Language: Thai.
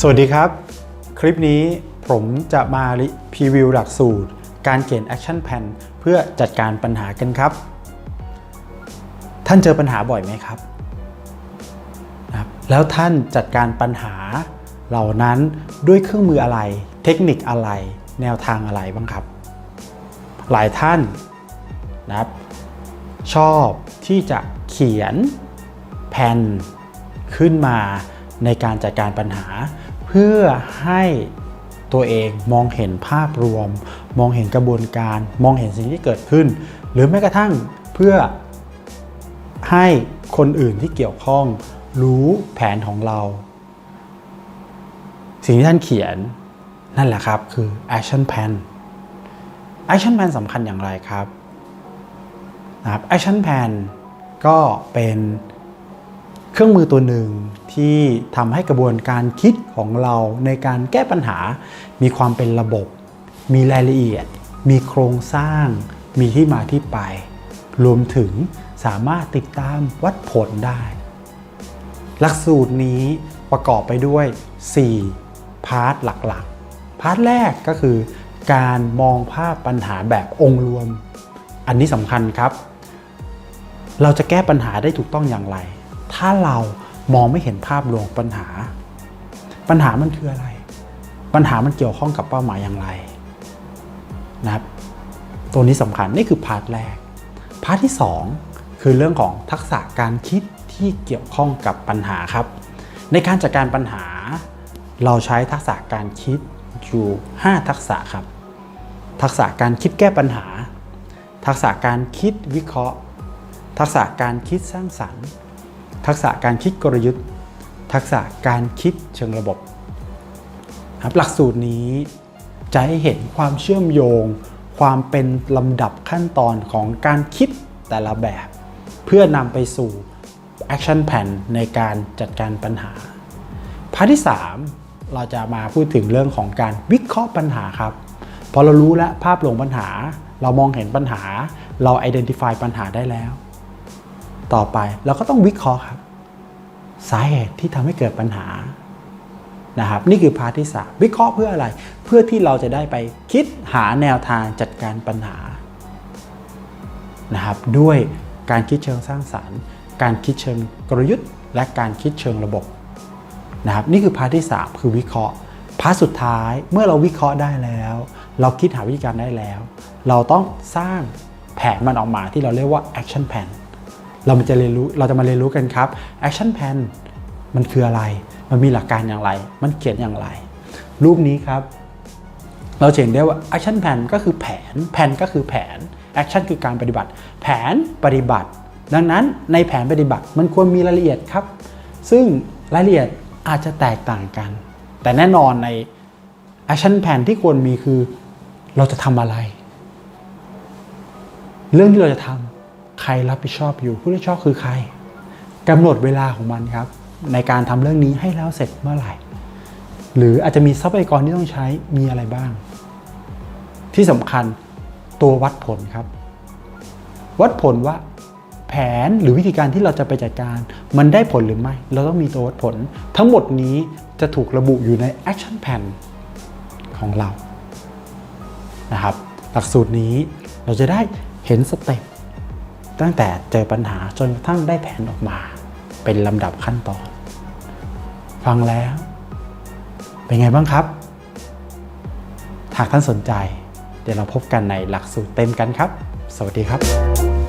สวัสดีครับ คลิปนี้ผมจะมาพรีวิวหลักสูตร การเขียน Action Plan เพื่อจัดการปัญหากันครับ ท่านเจอปัญหาบ่อยไหมครับนะแล้วท่านจัดการปัญหาเหล่านั้นด้วยเครื่องมืออะไร เทคนิคอะไร แนวทางอะไรบ้างครับ หลายท่านนะครับชอบที่จะเขียนแผนขึ้นมาในการจัดการปัญหา พื่อให้ตัวเองมองเห็นภาพรวม มองเห็นกระบวนการ มองเห็นสิ่งที่เกิดขึ้น หรือแม้กระทั่งเพื่อให้คนอื่นที่เกี่ยวข้องรู้แผนของเรา สิ่งที่ท่านเขียนนั่นแหละครับคือ action plan action plan สำคัญอย่างไรครับนะครับ Action Plan ก็เป็น เครื่องมือตัวหนึ่งที่ทำให้กระบวนการคิดของเราในการแก้ปัญหา มีความเป็นระบบ มีรายละเอียด มีโครงสร้าง มีที่มาที่ไป รวมถึงสามารถติดตามวัดผลได้ หลักสูตรนี้ประกอบไปด้วย 4 พาร์ทหลักๆ พาร์ทแรกก็คือ การมองภาพปัญหาแบบองค์รวม อันนี้สำคัญครับ เราจะแก้ปัญหาได้ถูกต้องอย่างไร ถ้าเรามองไม่เห็นภาพรวมปัญหา ปัญหามันคืออะไร ปัญหามันเกี่ยวข้องกับเป้าหมายอย่างไรนะครับ ตัวนี้สำคัญนี่คือพาร์ทแรก พาร์ทที่ 2 คือเรื่องของทักษะการคิดที่เกี่ยวข้องกับปัญหาครับ ในการจัดการปัญหา เราใช้ทักษะการคิดอยู่ 5 ทักษะครับ ทักษะการคิดแก้ปัญหา ทักษะการคิดวิเคราะห์ ทักษะการคิดสร้างสรรค์ ทักษะการคิดกลยุทธ์ ทักษะการคิดเชิงระบบครับหลักสูตรนี้จะให้เห็นความเชื่อมโยง ความเป็นลำดับขั้นตอนของการคิดแต่ละแบบ เพื่อนำไปสู่ action plan ในการจัดการปัญหาพาร์ทที่ 3 เราจะมาพูดถึงเรื่องของการวิเคราะห์ปัญหาครับ พอเรารู้แล้วภาพรวมปัญหา เรามองเห็นปัญหา เรา identify ปัญหาได้แล้ว ต่อไปเราก็ต้องวิเคราะห์ครับ สาเหตุที่ทำให้เกิดปัญหานะครับ นี่คือพาร์ทที่ 3 วิเคราะห์เพื่ออะไร เพื่อที่เราจะได้ไปคิดหาแนวทางจัดการปัญหานะครับ ด้วยการคิดเชิงสร้างสารรค์ การคิดเชิงกลยุทธ์ และการคิดเชิงระบบนะครับนี่คือพาร์ทที่ 3 คือวิเคราะห์พาร์ทสุดท้ายเมื่อเราวิเคราะห์ได้แล้ว เราคิดหาวิธีการได้แล้ว เราต้องสร้างแผนมันออกมาที่เราเรียกว่า action plan เราจะเรียนรู้เราจะมาเรียนรู้กันครับ action plan มันคืออะไร มันมีหลักการอย่างไร มันเขียนอย่างไร รูปนี้ครับ เราเห็นได้ว่า action plan ก็คือแผน แผนก็คือแผน action คือการปฏิบัติ แผนปฏิบัติ ดังนั้นในแผนปฏิบัติมันควรมีรายละเอียดครับ ซึ่งรายละเอียดอาจจะแตกต่างกัน แต่แน่นอนใน action plan ที่ควรมีคือ เราจะทำอะไร เรื่องที่เราจะทำ ใครรับผิดชอบอยู่ ผู้รับผิดชอบคือใครกำหนดเวลาของมันครับ ในการทำเรื่องนี้ให้แล้วเสร็จเมื่อไหร่ หรืออาจจะมีทรัพยากรที่ต้องใช้มีอะไรบ้าง ที่สำคัญตัววัดผลครับ วัดผลว่าแผนหรือวิธีการที่เราจะไปจัดการ มันได้ผลหรือไม่ เราต้องมีตัววัดผล ทั้งหมดนี้จะถูกระบุอยู่ใน action plan ของเรานะครับหลักสูตรนี้เราจะได้เห็นสเต็ป ตั้งแต่เจอปัญหาจนกระทั่งได้แผนออกมา เป็นลำดับขั้นตอน ฟังแล้ว เป็นไงบ้างครับ หากท่านสนใจ เดี๋ยวเราพบกันในหลักสูตรเต็มกันครับ สวัสดีครับ